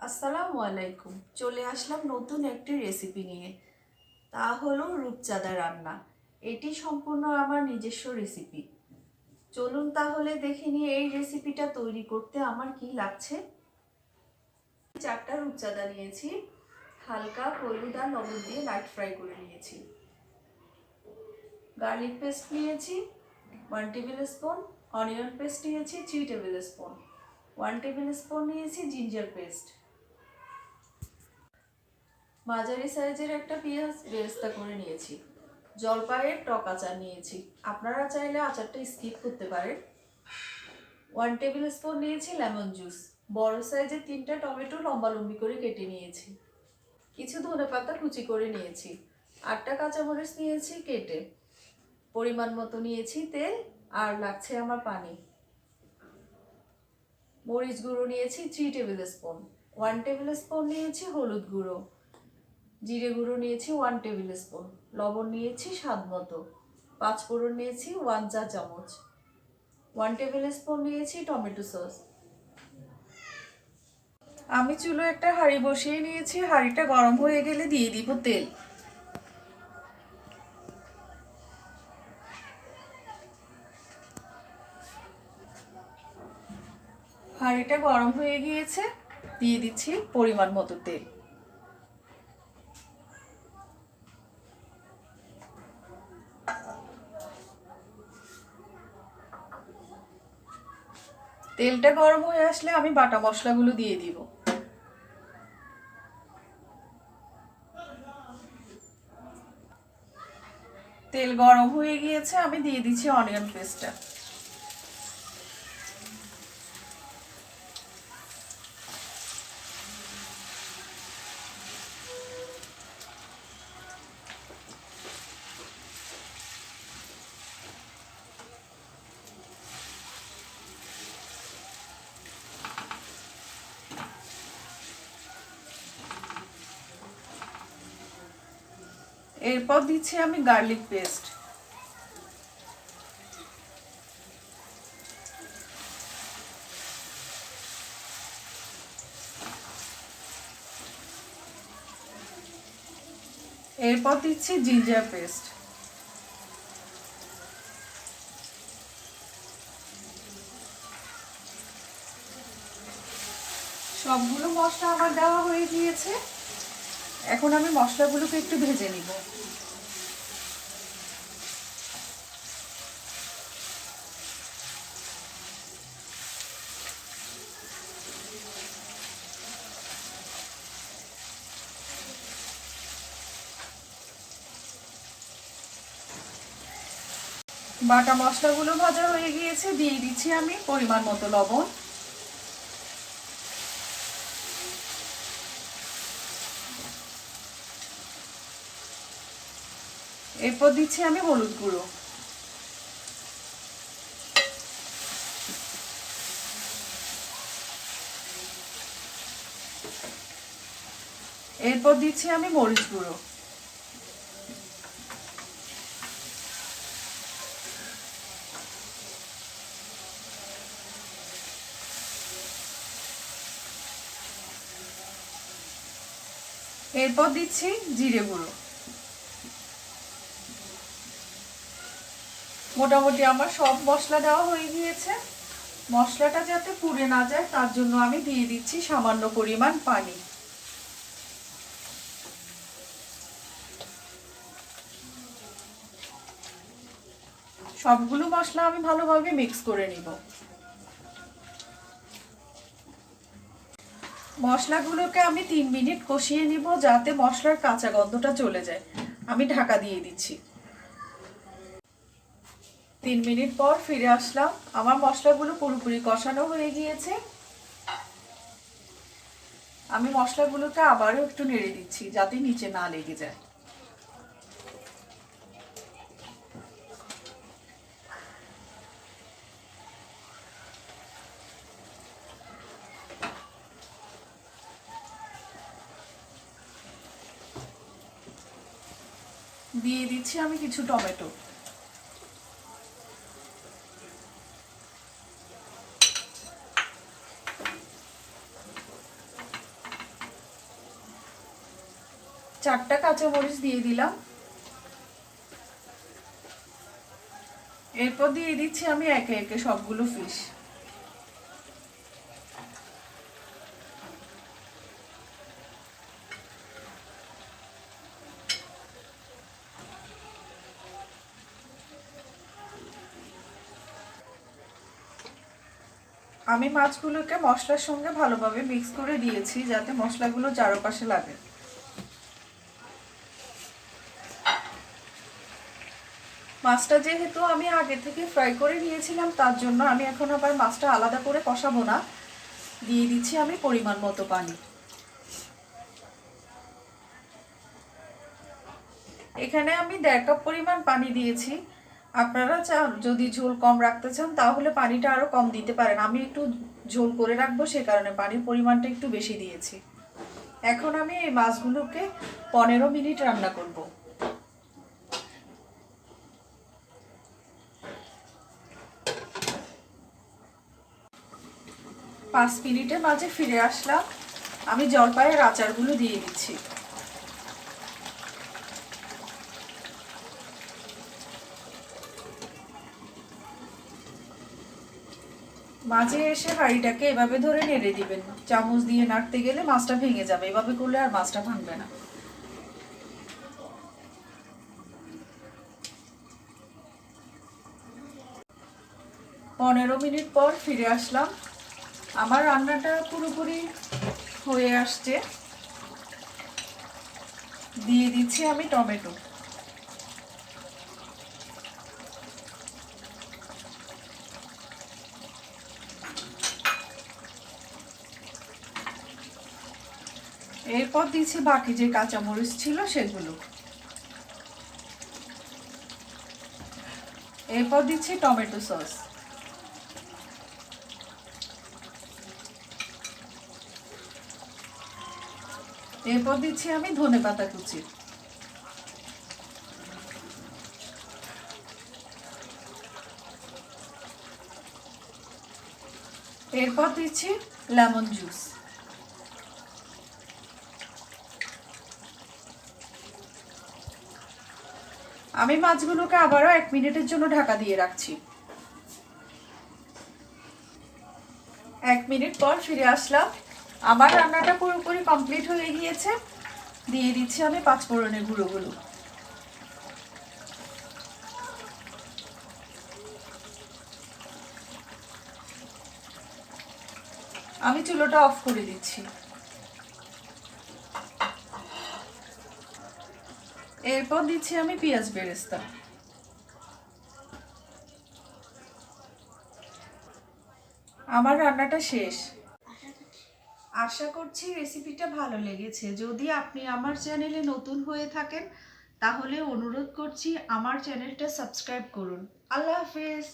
আসসালামু আলাইকুম। চলে আসলাম নতুন একটি রেসিপি নিয়ে। তা হলো রূপচাঁদা রান্না। এটি সম্পূর্ণ আমার নিজস্ব রেসিপি চলুন তাহলে দেখে নিয়ে এই রেসিপিটা তৈরি করতে আমার কি লাগছে। চারটা রূপচাঁদা নিয়েছি। হালকা হলুদ লবণ দিয়ে লাইট ফ্রাই করে নিয়েছি। গার্লিক পেস্ট নিয়েছি one table spoon onion paste নিয়েছি three table spoon one table spoon নিয়েছি জিঞ্জার পেস্ট মাঝারি সাইজের একটা পেঁয়াজ বেরেস্তা করে নিয়েছি। জলপাইয়ের টক আচার নিয়েছি। আপনারা চাইলে আচারটা স্কিপ করতে পারেন। ওয়ান টেবিল স্পুন নিয়েছি লেমন জুস বড় সাইজের তিনটা টমেটো লম্বা লম্বি করে কেটে নিয়েছি। কিছু ধনে পাতা কুচি করে নিয়েছি। আটটা কাঁচামরিচ নিয়েছি কেটে। পরিমাণ মতো নিয়েছি তেল আর লাগছে আমার পানি। মরিচ গুঁড়ো নিয়েছি three table spoon one table spoon নিয়েছি হলুদ গুঁড়ো। জিরে গুঁড়ো নিয়েছি ওয়ান টেবিল স্পুন লবণ নিয়েছি স্বাদ মতো, পাঁচ ফোড়ন নিয়েছি ওয়ান চা চামচ ওয়ান টেবিল স্পুন নিয়েছি টমেটো সস আমি চুলো একটা হাঁড়ি বসিয়ে নিয়েছি, হাঁড়িটা গরম হয়ে গেলে দিয়ে দিব তেল। হাঁড়িটা গরম হয়ে গিয়েছে, দিয়ে দিচ্ছি পরিমাণ মতো তেল। তেলটা গরম হয়ে আসলে আমি বাটা মশলাগুলো দিয়ে দিব। তেল গরম হয়ে গিয়েছে, আমি দিয়ে দিচ্ছি অনিয়ন পেস্টটা এরপর দিচ্ছি আমি গার্লিক পেস্ট এরপর দিচ্ছি জিঞ্জার পেস্ট সবগুলো মশলা আমার দেওয়া হয়ে গিয়েছে। এখন আমি মশলাগুলোকে একটু ভেজে নিব। বাটা মশলাগুলো ভাজা হয়ে গিয়েছে, দিয়ে দিচ্ছি আমি পরিমাণ মতো লবণ। এরপর দিচ্ছি আমি হলুদ গুঁড়ো। এরপর দিচ্ছি আমি মরিচ গুঁড়ো। এরপর দিচ্ছি জিরে গুঁড়ো। মোটামুটি আমার সব মশলা দেওয়া হয়ে গিয়েছে। মশলাটা যাতে পুড়ে না যায়, তার জন্য আমি দিয়ে দিচ্ছি সামান্য পরিমাণ পানি। সবগুলো মশলা আমি ভালোভাবে মিক্স করে নিব। মশলাগুলোকে আমি তিন মিনিট কষিয়ে নিব যাতে মশলার কাঁচা গন্ধটা চলে যায়। আমি ঢাকা দিয়ে দিচ্ছি। তিন মিনিট পর ফিরে আসলাম। আমার মশলাগুলো পুরোপুরি কষানো হয়ে গিয়েছে। আমি মশলাগুলোকে আবারও একটু নেড়ে দিচ্ছি যাতে নিচে না লেগে যায়। দিয়ে দিচ্ছি আমি কিছু টমেটো। চারটা কাঁচামরিচ দিয়ে দিলাম। এরপর দিয়ে দিচ্ছি আমি একে একে সবগুলো ফিশ আমি মাছগুলোকে মশলার সঙ্গে ভালোভাবে মিক্স করে দিয়েছি যাতে মশলাগুলো চারপাশে লাগে। মাছটা যেহেতু আমি আগে থেকে ফ্রাই করে নিয়েছিলাম, তার জন্য আমি এখন আবার মাছটা আলাদা করে কষাবো না। দিয়ে দিচ্ছি আমি পরিমাণ মতো পানি। এখানে আমি দেড় কাপ পরিমাণ পানি দিয়েছি। আপনারা চান, যদি ঝোল কম রাখতে চান, তাহলে পানিটা আরও কম দিতে পারেন। আমি একটু ঝোল করে রাখব, সে কারণে পানির পরিমাণটা একটু বেশি দিয়েছি। এখন আমি এই মাছগুলোকে পনেরো মিনিট রান্না করব। পাঁচ মিনিটের মাঝে ফিরে আসলাম। আমি জলপাইয়ের আচারগুলো দিয়ে দিচ্ছি। মাঝে এসে হাঁড়িটাকে এভাবে ধরে নেড়ে দিবেন। চামচ দিয়ে নাড়তে গেলে মাছটা ভেঙে যাবে। এভাবে করলে আর মাছটা ভাঙবে না। পনেরো মিনিট পর ফিরে আসলাম। আমার রান্নাটা পুরোপুরি হয়ে আসছে। দিয়ে দিচ্ছি আমি টমেটো। এরপর দিচ্ছি বাকি যে কাঁচামরিচ ছিল সেগুলো। এরপর দিচ্ছি টমেটো সস। এরপর দিচ্ছি আমি ধনে পাতা কুচি। এরপর দিচ্ছি লেমন জুস। আমি মাছগুলোকে আবারও এক মিনিটের জন্য ঢাকা দিয়ে রাখছি। এক মিনিট পর ফিরে আসলাম। আমার রান্নাটা পুরোপুরি কমপ্লিট হয়ে গিয়েছে। দিয়ে দিচ্ছি আমি পাঁচ ফোড়নের গুঁড়োগুলো। আমি চুলোটা অফ করে দিচ্ছি। এরপর দিচ্ছি আমি পেঁয়াজ বেরেস্তা। আমার রান্নাটা শেষ। আশা করছি রেসিপিটা ভালো লেগেছে। যদি আপনি আমার চ্যানেলে নতুন হয়ে থাকেন, তাহলে অনুরোধ করছি আমার চ্যানেলটা সাবস্ক্রাইব করুন। আল্লাহ হাফেজ।